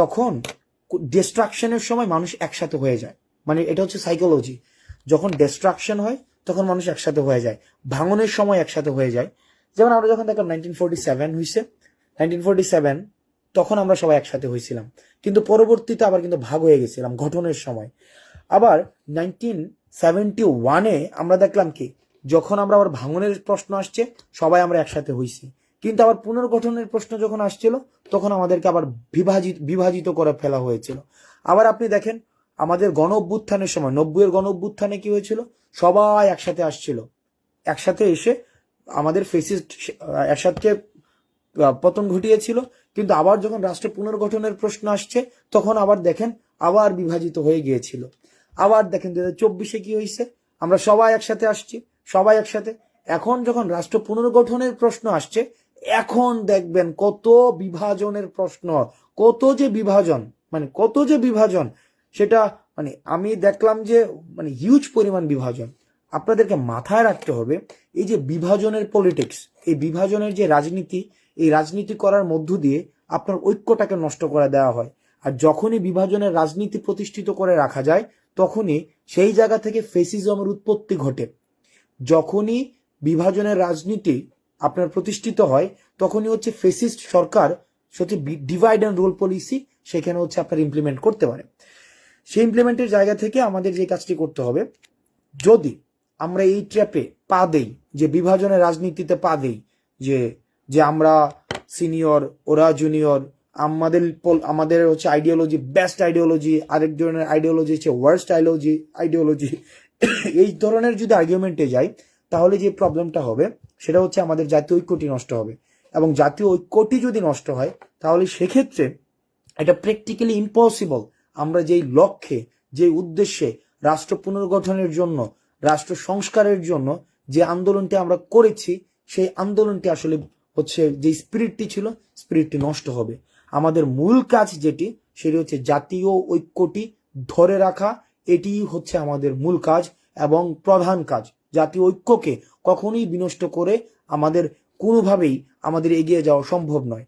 তখন ডিস্ট্রাকশনের সময় মানুষ একসাথে হয়ে যায়। মানে এটা হচ্ছে সাইকোলজি যখন ডিস্ট্রাকশন হয়, তখন মানুষ একসাথে হয়ে যায়। ভাঙনের সময় একসাথে হয়ে যায়। যেমন আমরা যখন দেখলাম নাইনটিন ফোর্টি সেভেন হয়েছে নাইনটিন ফোর্টি সেভেন তখন আমরা সবাই একসাথে হয়েছিলাম কিন্তু পরবর্তীতে আবার কিন্তু ভাগ হয়ে গেছিলাম গঠনের সময়। আবার নাইনটিন সেভেন্টি ওয়ানে আমরা দেখলাম কি, যখন আমরা আবার ভাঙনের প্রশ্ন আসছে, সবাই আমরা একসাথে হয়েছি কিন্তু আবার পুনর্গঠনের প্রশ্ন যখন আসছিল, তখন আমাদেরকে আবার বিভাজিত বিভাজিত করে ফেলা হয়েছিল। আবার আপনি দেখেন, আমাদের গণ অভ্যুত্থানের সময়, নব্বইয়ের গণ অভ্যুত্থানে কি হয়েছিল? সবাই একসাথে আসছিল। একসাথে এসে আমাদের ফেসিস্ট একসাথে পতন ঘটিয়েছিল। কিন্তু আবার যখন রাষ্ট্র পুনর্গঠনের প্রশ্ন আসছে, তখন আবার দেখেন, আবার বিভাজিত হয়ে গিয়েছিল। আবার দেখেন দু চব্বিশে কি হয়েছে? আমরা সবাই একসাথে আসছি, সবাই একসাথে। এখন যখন রাষ্ট্র পুনর্গঠনের প্রশ্ন আসছে এখন দেখবেন কত বিভাজনের প্রশ্ন, কত যে বিভাজন মানে কত যে বিভাজন, সেটা মানে আমি দেখলাম যে মানে হিউজ পরিমাণ বিভাজন। আপনাদেরকে মাথায় রাখতে হবে, এই যে বিভাজনের পলিটিক্স এই বিভাজনের যে রাজনীতি, এই রাজনীতি করার মধ্য দিয়ে আপনার ঐক্যটাকে নষ্ট করে দেওয়া হয়। আর যখনই বিভাজনের রাজনীতি প্রতিষ্ঠিত করে রাখা যায়, তখনই সেই জায়গা থেকে ফেসিজমের উৎপত্তি ঘটে। যখনই বিভাজনের রাজনীতি আপনার প্রতিষ্ঠিত হয়, তখনই হচ্ছে ফেসিস্ট সরকার হচ্ছে ডিভাইড অ্যান্ড রোল পলিসি সেখানে হচ্ছে আপনার ইমপ্লিমেন্ট করতে পারে। সেই ইমপ্লিমেন্টের জায়গা থেকে আমাদের যে কাজটি করতে হবে, যদি আমরা এই ট্র্যাপে পা দেই, যে বিভাজনের রাজনীতিতে পা দেই, যে যে আমরা সিনিয়র ওরা জুনিয়র আমাদের আমাদের হচ্ছে আইডিওলজি বেস্ট আইডিওলজি আরেক ধরনের আইডিওলজি হচ্ছে ওয়ার্স্ট আইডিওলজি আইডিওলজি এই ধরনের যদি আর্গুমেন্টে যাই তাহলে যে প্রবলেমটা হবে, সেটা হচ্ছে আমাদের জাতীয় ঐক্যটি নষ্ট হবে। এবং জাতীয় ঐক্যটি যদি নষ্ট হয়, তাহলে সেক্ষেত্রে এটা প্র্যাকটিক্যালি ইম্পসিবল আমরা যেই লক্ষ্যে যে উদ্দেশ্যে রাষ্ট্র পুনর্গঠনের জন্য, রাষ্ট্র সংস্কারের জন্য যে আন্দোলনটি আমরা করেছি, সেই আন্দোলনটি আসলে হচ্ছে যে স্পিরিটটি ছিল স্পিরিটটি নষ্ট হবে। আমাদের মূল কাজ যেটি, সেটি হচ্ছে জাতীয় ঐক্যটি ধরে রাখা এটি হচ্ছে আমাদের মূল কাজ এবং প্রধান কাজ। জাতীয় ঐক্যকে কখনোই বিনষ্ট করে আমাদের কোনোভাবেই আমাদের এগিয়ে যাওয়া সম্ভব নয়।